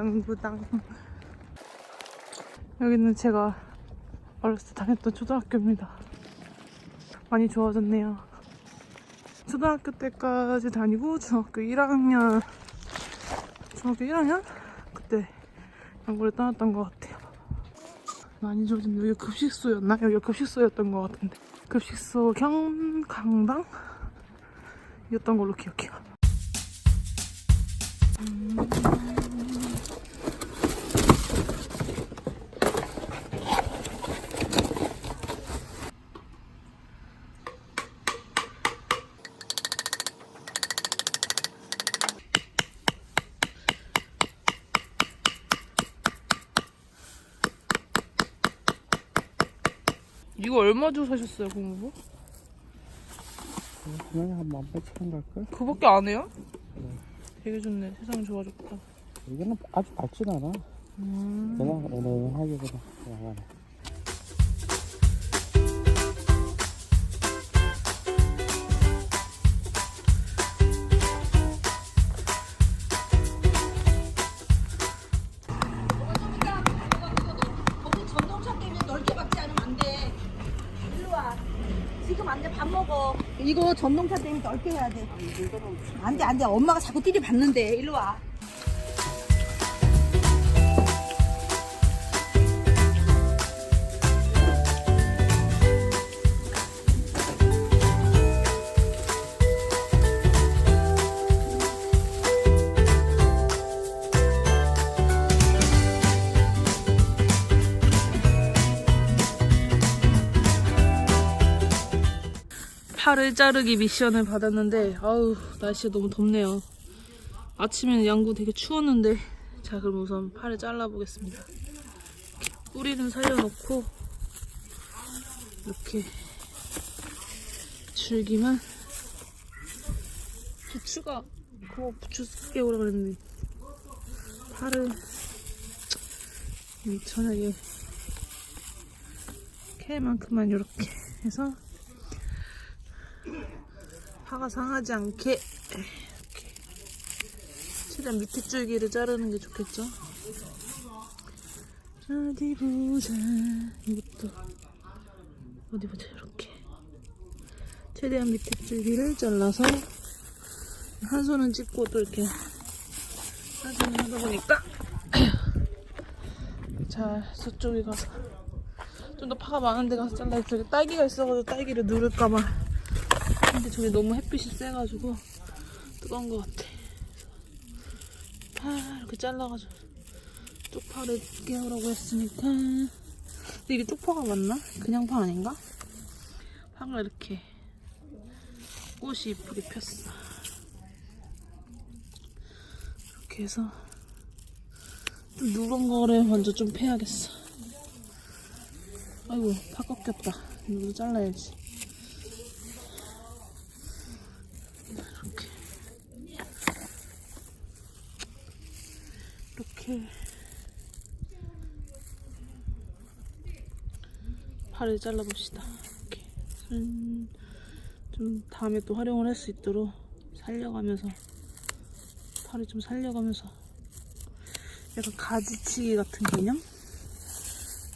양구당. 여기는 제가 어렸을 때 다녔던 초등학교입니다. 많이 좋아졌네요. 초등학교 때까지 다니고 중학교 1학년, 중학교 1학년? 그때 양구를 떠났던 것 같아요. 많이 좋아졌는데 여기 급식소였나? 여기가 급식소였던 것 같은데 급식소 경 강당? 이었던 걸로 기억해요. 이거 얼마 주고 사셨어요, 공부? 그냥 한 만팔천 갈걸? 그밖에 안 해요? 되게 좋네. 세상 좋아졌다. 이거는 아주 밝진 않아. 음. 그냥 은은하게 그냥 나가네. 밥 먹어. 이거 전동차 때문에 넓게 해야 돼. 안 돼, 안 돼. 엄마가 자꾸 띠리 받는데. 일로 와. 팔을 자르기 미션을 받았는데 아우 날씨가 너무 덥네요. 아침에는 양구 되게 추웠는데 자 그럼 우선 팔을 잘라 보겠습니다. 뿌리는 살려놓고 이렇게 줄기만 부추가 그거 부추 쓰게 오라 그랬는데 팔을 이 저녁에 캐만큼만 이렇게 해서 파가 상하지 않게. 이렇게. 최대한 밑에 줄기를 자르는 게 좋겠죠? 어디 보자. 이것도. 어디 보자 이렇게. 최대한 밑에 줄기를 잘라서 한 손은 찍고 또 이렇게 한 손을 하다 보니까 자 저쪽에 가서. 좀 더 파가 많은 데 가서 잘라야 저기 딸기가 있어가지고 딸기를 누를까봐 근데 저기 너무 햇빛이 세가지고 뜨거운 것 같아. 파 이렇게 잘라가지고 쪽파를 깨우라고 했으니까. 근데 이게 쪽파가 맞나? 그냥 파 아닌가? 파가 이렇게 꽃이 이쁘게 폈어. 이렇게 해서 좀 누런 거를 먼저 좀 패야겠어. 아이고 파 꺾였다. 이거 잘라야지. 이렇게 이렇게 팔을 잘라봅시다. 이렇게 음, 좀 다음에 또 활용을 할 수 있도록 살려가면서 팔을 좀 살려가면서 약간 가지치기 같은 개념?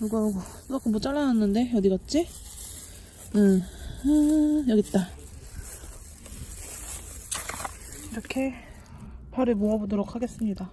이거 하고 너 아까 뭐 잘라놨는데 어디 갔지? 응 아, 여기 있다. 이렇게 팔을 모아보도록 하겠습니다.